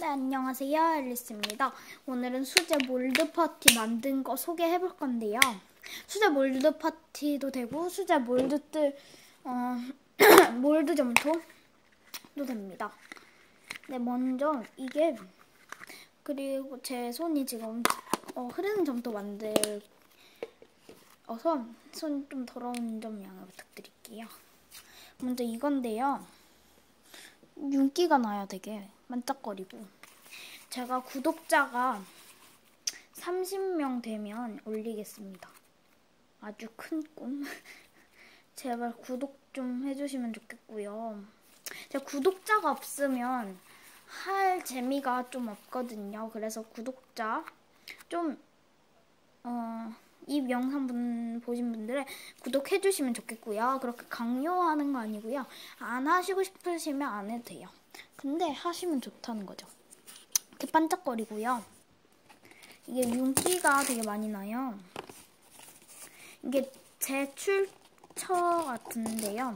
네, 안녕하세요. 앨리스입니다. 오늘은 수제 몰드 파티 만든 거 소개해 볼 건데요. 수제 몰드 파티도 되고, 수제 몰드들, 어, 몰드 점토도 됩니다. 네, 먼저 이게, 그리고 제 손이 지금 어, 흐르는 점토 만들어서 손 좀 더러운 점 양해 부탁드릴게요. 먼저 이건데요. 윤기가 나요, 되게. 반짝거리고. 제가 구독자가 30명 되면 올리겠습니다. 아주 큰 꿈. 제발 구독 좀 해주시면 좋겠고요. 제가 구독자가 없으면 할 재미가 좀 없거든요. 그래서 구독자 좀, 어, 이 영상 분, 보신 분들은 구독해 주시면 좋겠고요. 그렇게 강요하는 거 아니고요. 안 하시고 싶으시면 안 해도 돼요. 근데 하시면 좋다는 거죠. 이렇게 반짝거리고요. 이게 윤기가 되게 많이 나요. 이게 제출처 같은데요.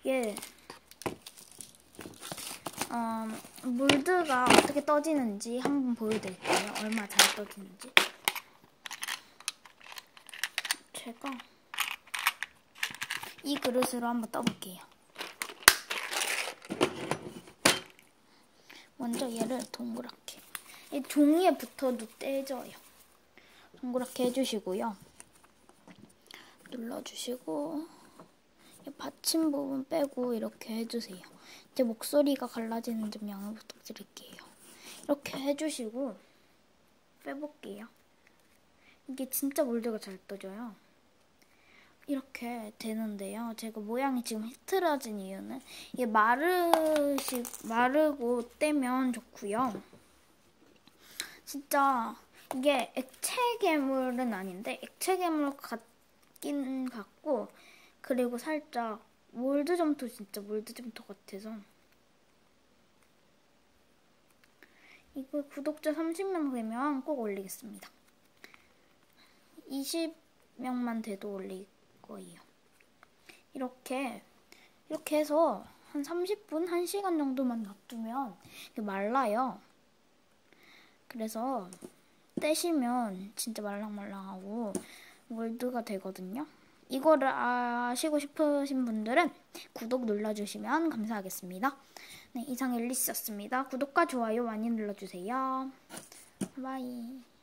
이게 어, 몰드가 어떻게 떠지는지 한번 보여드릴게요. 얼마 잘 떠지는지. 제가 이 그릇으로 한번 떠볼게요. 먼저 얘를 동그랗게 이 종이에 붙어도 떼져요. 동그랗게 해주시고요. 눌러주시고 받침 부분 빼고 이렇게 해주세요. 제 목소리가 갈라지는 점 양해 부탁드릴게요. 이렇게 해주시고 빼볼게요. 이게 진짜 몰드가 잘 떠져요. 이렇게 되는데요. 제가 모양이 지금 흐트러진 이유는 이게 마르시, 마르고 떼면 좋고요. 진짜 이게 액체 괴물은 아닌데 액체 괴물 같긴 같고 그리고 살짝 몰드 점토 진짜 몰드 점토 같아서 이거 구독자 30명 되면 꼭 올리겠습니다. 20명만 돼도 올릴 거예요. 이렇게 이렇게 해서 한 30분, 1시간 정도만 놔두면 말라요. 그래서 떼시면 진짜 말랑말랑하고 몰드가 되거든요. 이거를 아시고 싶으신 분들은 구독 눌러주시면 감사하겠습니다. 네, 이상 앨리스였습니다. 구독과 좋아요 많이 눌러주세요. 바이.